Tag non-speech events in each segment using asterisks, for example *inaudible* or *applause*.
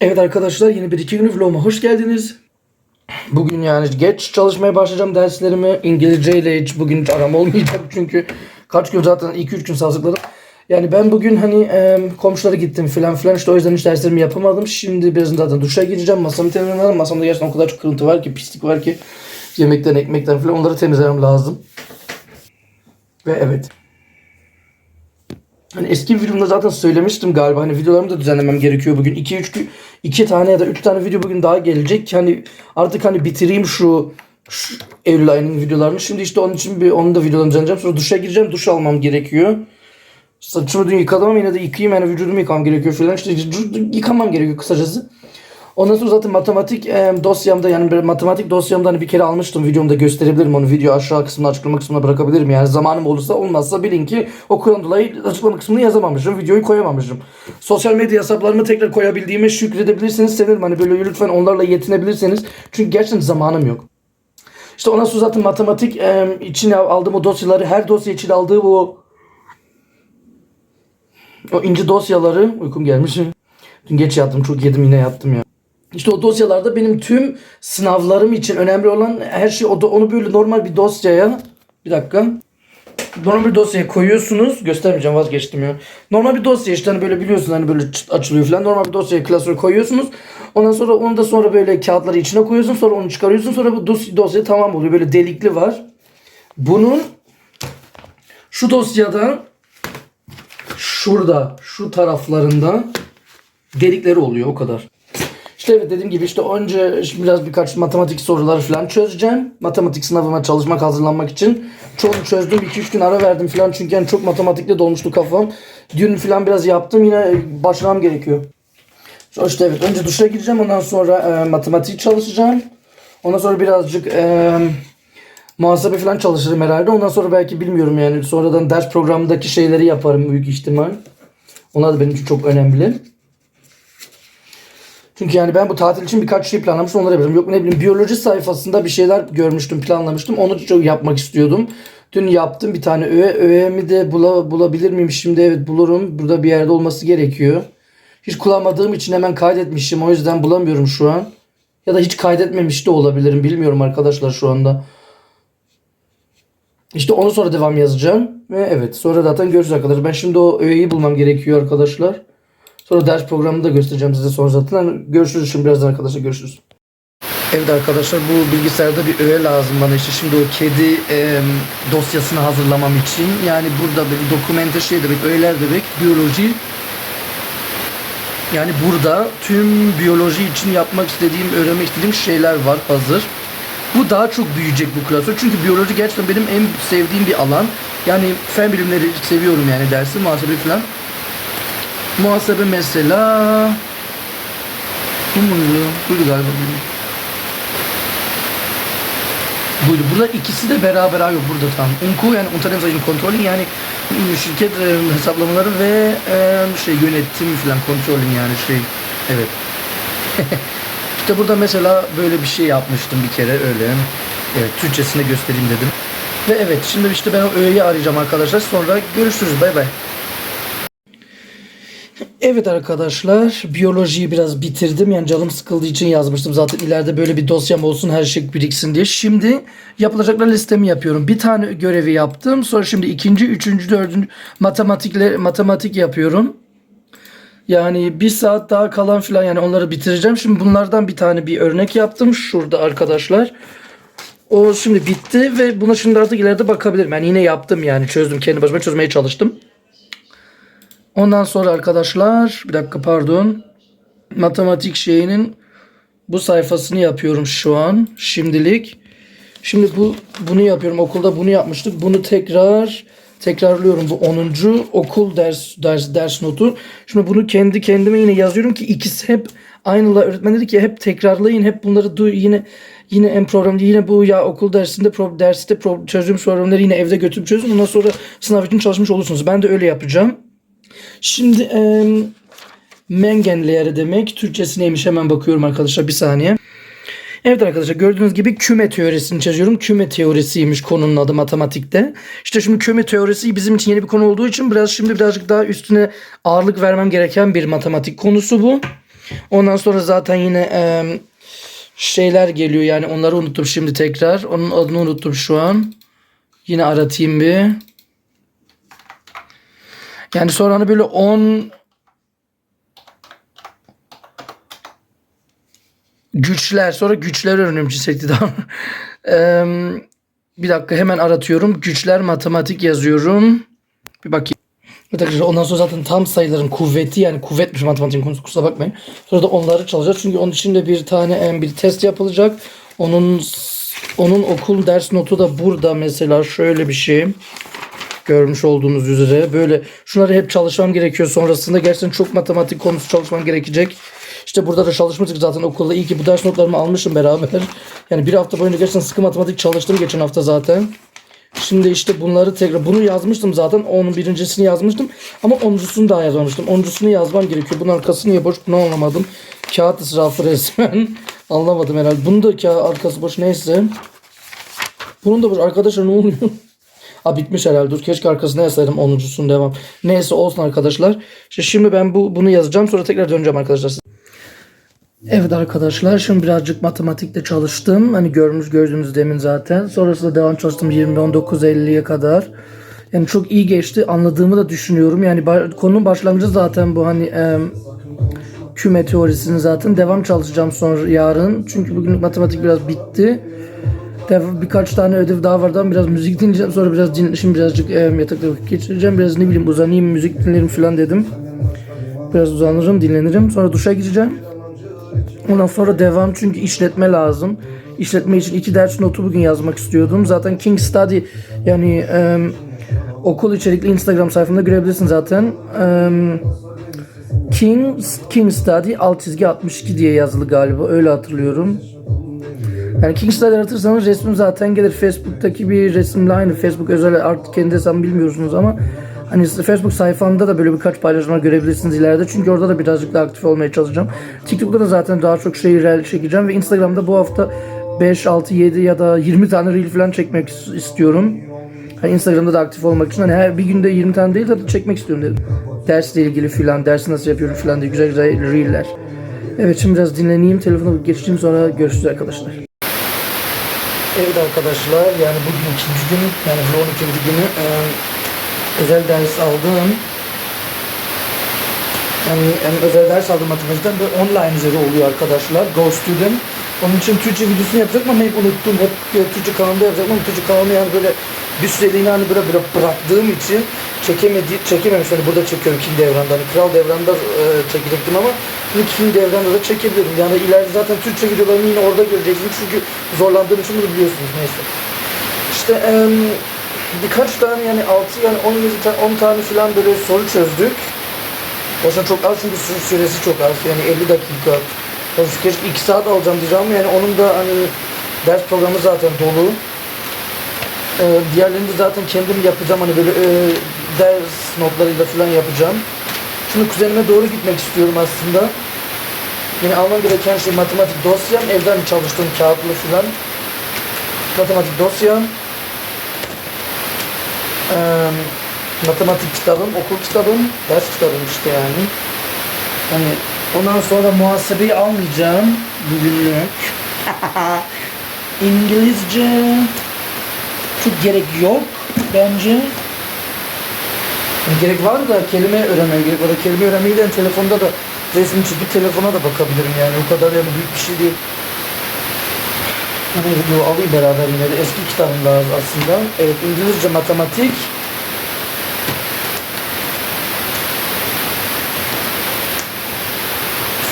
Evet arkadaşlar yeni bir iki günlük vloguma hoş geldiniz. Bugün yani geç çalışmaya başlayacağım derslerimi. İngilizce ile hiç bugün hiç aram olmayacak *laughs* çünkü kaç gün zaten 2-3 gün sazlıkladım. Yani ben bugün hani e, komşulara gittim filan filan işte o yüzden hiç derslerimi yapamadım. Şimdi birazdan zaten duşa gireceğim. Masamı temizlemem. Masamda gerçekten o kadar çok kırıntı var ki pislik var ki yemekten ekmekten filan onları temizlemem lazım. Ve evet. Hani eski videomda zaten söylemiştim galiba hani videolarımı da düzenlemem gerekiyor bugün. 2 3 2 tane ya da 3 tane video bugün daha gelecek. Hani artık hani bitireyim şu, şu Eylül ayının videolarını. Şimdi işte onun için bir onun da videolarını düzenleyeceğim. Sonra duşa gireceğim. Duş almam gerekiyor. Saçımı dün yıkadım ama yine de yıkayayım yani vücudumu yıkamam gerekiyor falan. İşte yıkamam gerekiyor kısacası. Ondan sonra zaten matematik e, dosyamda yani bir matematik dosyamda hani bir kere almıştım. Videomda gösterebilirim onu. Video aşağı kısmına açıklama kısmına bırakabilirim. Yani zamanım olursa olmazsa bilin ki okuldan dolayı açıklama kısmını yazamamışım. Videoyu koyamamışım. Sosyal medya hesaplarımı tekrar koyabildiğime şükredebilirseniz sevinirim hani böyle lütfen onlarla yetinebilirseniz. Çünkü gerçekten zamanım yok. İşte ondan sonra zaten matematik e, içine aldığım o dosyaları her dosya için aldığım o o ince dosyaları uykum gelmiş. Dün geç yattım. Çok yedim yine yattım ya. İşte o dosyalarda benim tüm sınavlarım için önemli olan her şey onu böyle normal bir dosyaya bir dakika. Normal bir dosyaya koyuyorsunuz. Göstermeyeceğim vazgeçtim ya. Normal bir dosya işte hani böyle biliyorsun hani böyle açılıyor falan. Normal bir dosyaya klasöre koyuyorsunuz. Ondan sonra onu da sonra böyle kağıtları içine koyuyorsun. Sonra onu çıkarıyorsun. Sonra bu dos- dosya tamam oluyor. Böyle delikli var. Bunun şu dosyada şurada şu taraflarında delikleri oluyor o kadar. İşte dediğim gibi işte önce biraz birkaç matematik soruları falan çözeceğim. Matematik sınavıma çalışmak, hazırlanmak için. Çoğunu çözdüm. 2-3 gün ara verdim falan çünkü yani çok matematikle dolmuştu kafam. Dün falan biraz yaptım yine başlamam gerekiyor. İşte evet önce duşa gireceğim ondan sonra e, matematik çalışacağım. Ondan sonra birazcık e, muhasebe falan çalışırım herhalde. Ondan sonra belki bilmiyorum yani sonradan ders programındaki şeyleri yaparım büyük ihtimal. Onlar da benim için çok önemli. Çünkü yani ben bu tatil için birkaç şey planlamıştım onları yapıyorum. Yok ne bileyim biyoloji sayfasında bir şeyler görmüştüm planlamıştım. Onu çok yapmak istiyordum. Dün yaptım bir tane öğe. Öğemi de bula, bulabilir miyim şimdi? Evet bulurum. Burada bir yerde olması gerekiyor. Hiç kullanmadığım için hemen kaydetmişim. O yüzden bulamıyorum şu an. Ya da hiç kaydetmemiş de olabilirim. Bilmiyorum arkadaşlar şu anda. İşte onu sonra devam yazacağım. Ve evet sonra zaten görüşürüz arkadaşlar. Ben şimdi o öğeyi bulmam gerekiyor arkadaşlar. Sonra ders programını da göstereceğim size sonra zaten. Yani görüşürüz şimdi birazdan arkadaşlar görüşürüz. Evet arkadaşlar bu bilgisayarda bir öğe lazım bana işte şimdi o kedi e, dosyasını hazırlamam için. Yani burada bir dokumente şey demek öğeler demek biyoloji. Yani burada tüm biyoloji için yapmak istediğim, öğrenmek istediğim şeyler var hazır. Bu daha çok büyüyecek bu klasör. Çünkü biyoloji gerçekten benim en sevdiğim bir alan. Yani fen bilimleri seviyorum yani dersi, muhasebe falan. Muhasebe mesela bu muydu? Buydu galiba. Buydu. Buydu. Burada ikisi de beraber yok burada tam. UNCO yani Unternehmensrechnung Controlling yani şirket e, hesaplamaları ve e, şey yönetim falan controlling yani şey evet. *laughs* işte burada mesela böyle bir şey yapmıştım bir kere öyle. Evet Türkçesini de göstereyim dedim. Ve evet şimdi işte ben o öğeyi arayacağım arkadaşlar. Sonra görüşürüz. Bay bay. Evet arkadaşlar biyolojiyi biraz bitirdim. Yani canım sıkıldığı için yazmıştım. Zaten ileride böyle bir dosyam olsun her şey biriksin diye. Şimdi yapılacaklar listemi yapıyorum. Bir tane görevi yaptım. Sonra şimdi ikinci, üçüncü, dördüncü matematikle matematik yapıyorum. Yani bir saat daha kalan filan yani onları bitireceğim. Şimdi bunlardan bir tane bir örnek yaptım. Şurada arkadaşlar. O şimdi bitti ve buna şimdi artık ileride bakabilirim. Ben yine yaptım yani çözdüm. Kendi başıma çözmeye çalıştım. Ondan sonra arkadaşlar bir dakika pardon. Matematik şeyinin bu sayfasını yapıyorum şu an şimdilik. Şimdi bu bunu yapıyorum. Okulda bunu yapmıştık. Bunu tekrar tekrarlıyorum. Bu 10. okul ders ders ders notu. Şimdi bunu kendi kendime yine yazıyorum ki ikisi hep aynılar. Öğretmen dedi ki hep tekrarlayın. Hep bunları du- yine yine en programda yine bu ya okul dersinde pro, derste pro, çözdüğüm problemleri yine evde götürüp çözün. Ondan sonra sınav için çalışmış olursunuz. Ben de öyle yapacağım. Şimdi e, Mengenlehre demek. Türkçesi neymiş hemen bakıyorum arkadaşlar bir saniye. Evet arkadaşlar gördüğünüz gibi küme teorisini çiziyorum. Küme teorisiymiş konunun adı matematikte. İşte şimdi küme teorisi bizim için yeni bir konu olduğu için biraz şimdi birazcık daha üstüne ağırlık vermem gereken bir matematik konusu bu. Ondan sonra zaten yine em, şeyler geliyor yani onları unuttum şimdi tekrar. Onun adını unuttum şu an. Yine aratayım bir. Yani sonra hani böyle 10 güçler sonra güçler çiçekti daha. *laughs* Em, bir dakika hemen aratıyorum. Güçler matematik yazıyorum. Bir bakayım. Arkadaşlar ondan sonra zaten tam sayıların kuvveti yani kuvvetmiş matematiğin konusu kusura bakmayın. Sonra da onları çalacağız. Çünkü onun için de bir tane bir test yapılacak. Onun onun okul ders notu da burada mesela şöyle bir şey. Görmüş olduğunuz üzere böyle şunları hep çalışmam gerekiyor. Sonrasında gerçekten çok matematik konusu çalışmam gerekecek. İşte burada da çalışmıştık zaten okulda. İyi ki bu ders notlarımı almışım beraber. Yani bir hafta boyunca gerçekten sıkı matematik çalıştım geçen hafta zaten. Şimdi işte bunları tekrar bunu yazmıştım zaten. Onun birincisini yazmıştım. Ama onuncusunu daha yazmamıştım. Onuncusunu yazmam gerekiyor. Bunun arkası niye boş bunu anlamadım. Kağıt israfı resmen. *laughs* anlamadım herhalde. Bunun da arkası boş neyse. Bunun da boş. Arkadaşlar ne oluyor? Ha bitmiş herhalde. Dur keşke arkasına yazsaydım 10'uncusunu devam. Neyse olsun arkadaşlar. İşte şimdi ben bu bunu yazacağım sonra tekrar döneceğim arkadaşlar. Evet arkadaşlar şimdi birazcık matematikte çalıştım. Hani görmüş gördünüz demin zaten. Sonrasında devam çalıştım 20-19-50'ye kadar. Yani çok iyi geçti. Anladığımı da düşünüyorum. Yani konunun başlangıcı zaten bu hani em, küme teorisini zaten devam çalışacağım sonra yarın. Çünkü bugün matematik biraz bitti. Birkaç tane ödev daha vardı ama biraz müzik dinleyeceğim. Sonra biraz din, şimdi birazcık em, yatakta geçireceğim. Biraz ne bileyim uzanayım müzik dinlerim falan dedim. Biraz uzanırım dinlenirim. Sonra duşa gireceğim. Ondan sonra devam çünkü işletme lazım. İşletme için iki ders notu bugün yazmak istiyordum. Zaten King Study yani em, okul içerikli Instagram sayfamda görebilirsin zaten. Em, King, King Study alt çizgi 62 diye yazılı galiba. Öyle hatırlıyorum. Yani King Study aratırsanız resmim zaten gelir. Facebook'taki bir resimle aynı. Facebook özel artık kendi hesabımı bilmiyorsunuz ama hani Facebook sayfamda da böyle birkaç paylaşımlar görebilirsiniz ileride. Çünkü orada da birazcık daha aktif olmaya çalışacağım. TikTok'ta da zaten daha çok şey reel çekeceğim ve Instagram'da bu hafta 5, 6, 7 ya da 20 tane reel falan çekmek is- istiyorum. Hani Instagram'da da aktif olmak için hani her bir günde 20 tane değil de çekmek istiyorum dedim. Dersle ilgili filan, dersi nasıl yapıyorum filan diye güzel güzel reel'ler. Evet şimdi biraz dinleneyim, telefona geçeyim sonra görüşürüz arkadaşlar. Evet arkadaşlar yani bugün ikinci gün yani vlogun ikinci günü e, özel ders aldım. Yani, yani özel ders aldım matematikten ve online üzeri oluyor arkadaşlar. Go Student. Onun için Türkçe videosunu yapacaktım ama hep unuttum. Hep e, Türkçe kanalda yapacaktım ama Türkçe kanalı yani böyle bir süreliğine hani böyle, böyle bıraktığım için çekemedi, çekememiş. Hani burada çekiyorum King Devran'da. Hani Kral Devran'da e, çekecektim ama şimdi King Devran'da da çekebilirim. Yani ileride zaten Türkçe videolarımı yine orada göreceksiniz. Çünkü zorlandığım için bunu biliyorsunuz neyse. İşte em, birkaç tane yani 6 yani 17 tane 10 tane falan böyle soru çözdük. Aslında çok az çünkü sü- süresi çok az yani 50 dakika. Yani keşke 2 saat alacağım diyeceğim yani onun da hani ders programı zaten dolu. Ee, diğerlerini de zaten kendim yapacağım hani böyle e, ders notlarıyla falan yapacağım. Şimdi kuzenime doğru gitmek istiyorum aslında. Yine almam gereken şey matematik dosyam, evden çalıştığım kağıtlı falan. Matematik dosyam. Eee matematik kitabım, okul kitabım, ders kitabım işte yani. Hani ondan sonra muhasebeyi almayacağım bugünlük. *laughs* İngilizce çok gerek yok bence. Yani gerek var da kelime öğrenmeye gerek var. Kelime öğrenmeyi de telefonda da resim çekip telefona da bakabilirim yani. O kadar yani büyük bir şey değil. Hani video alayım beraber yine de eski kitabım da aslında. Evet İngilizce, matematik,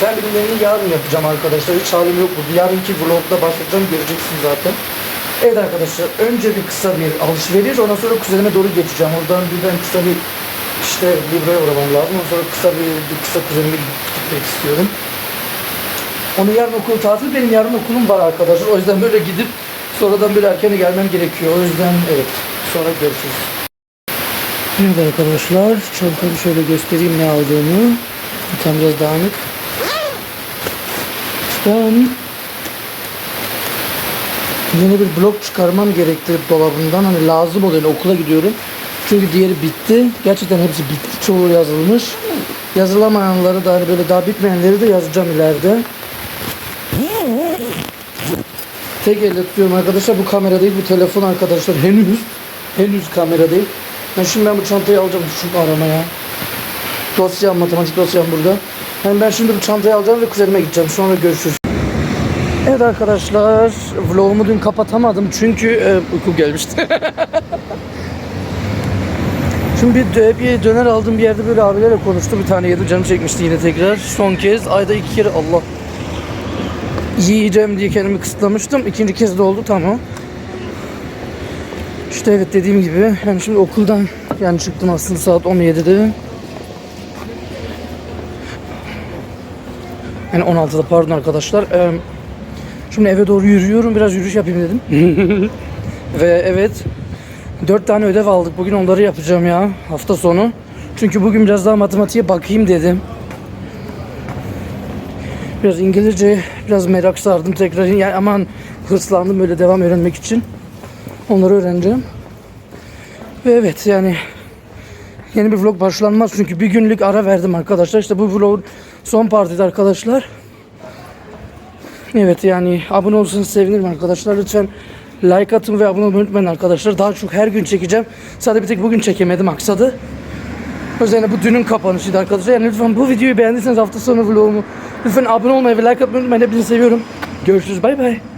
Fen bilimlerini yarın yapacağım arkadaşlar. Hiç halim yok burada. Yarınki vlogda başlayacağım. Göreceksiniz zaten. Evet arkadaşlar. Önce bir kısa bir alışveriş. Ondan sonra kuzenime doğru geçeceğim. Oradan bir ben kısa bir işte bir buraya uğramam lazım. Ondan sonra kısa bir, bir kısa kuzenime gitmek istiyorum. Onun yarın okulu tatil. Benim yarın okulum var arkadaşlar. O yüzden böyle gidip sonradan böyle erken gelmem gerekiyor. O yüzden evet. Sonra görüşürüz. Evet arkadaşlar. Çantamı şöyle göstereyim ne aldığımı. Tam biraz dağınık. Ben yeni bir blok çıkarmam gerekti dolabından. Hani lazım oluyor. Yani okula gidiyorum. Çünkü diğeri bitti. Gerçekten hepsi bitti. Çoğu yazılmış. Yazılamayanları da hani böyle daha bitmeyenleri de yazacağım ileride. Tek elle tutuyorum arkadaşlar. Bu kamera değil bu telefon arkadaşlar. Henüz. Henüz kamera değil. Ben şimdi ben bu çantayı alacağım şu aramaya. Dosyam, matematik dosyam burada. Yani ben şimdi bu çantayı alacağım ve kuzenime gideceğim. Sonra görüşürüz. Evet arkadaşlar, vlogumu dün kapatamadım çünkü e, uyku gelmişti. *laughs* Şimdi bir, dö- bir döner aldım bir yerde böyle abilerle konuştu. Bir tane yedim canım çekmişti yine tekrar. Son kez ayda iki kere Allah yiyeceğim diye kendimi kısıtlamıştım. İkinci kez de oldu tamam. İşte evet dediğim gibi yani şimdi okuldan yani çıktım aslında saat 17'de. Yani 16'da pardon arkadaşlar. Ee, şimdi eve doğru yürüyorum. Biraz yürüyüş yapayım dedim. *laughs* Ve evet. Dört tane ödev aldık. Bugün onları yapacağım ya. Hafta sonu. Çünkü bugün biraz daha matematiğe bakayım dedim. Biraz İngilizce biraz merak sardım tekrar. Yani aman hırslandım böyle devam öğrenmek için. Onları öğreneceğim. Ve evet yani yeni bir vlog başlanmaz çünkü bir günlük ara verdim arkadaşlar. İşte bu vlogun son partiydi arkadaşlar. Evet yani abone olursanız sevinirim arkadaşlar. Lütfen like atın ve abone olmayı unutmayın arkadaşlar. Daha çok her gün çekeceğim. Sadece bir tek bugün çekemedim aksadı. Özellikle bu dünün kapanışıydı arkadaşlar. Yani lütfen bu videoyu beğendiyseniz hafta sonu vlogumu lütfen abone olmayı ve like atmayı unutmayın. Hepinizi seviyorum. Görüşürüz. Bay bay.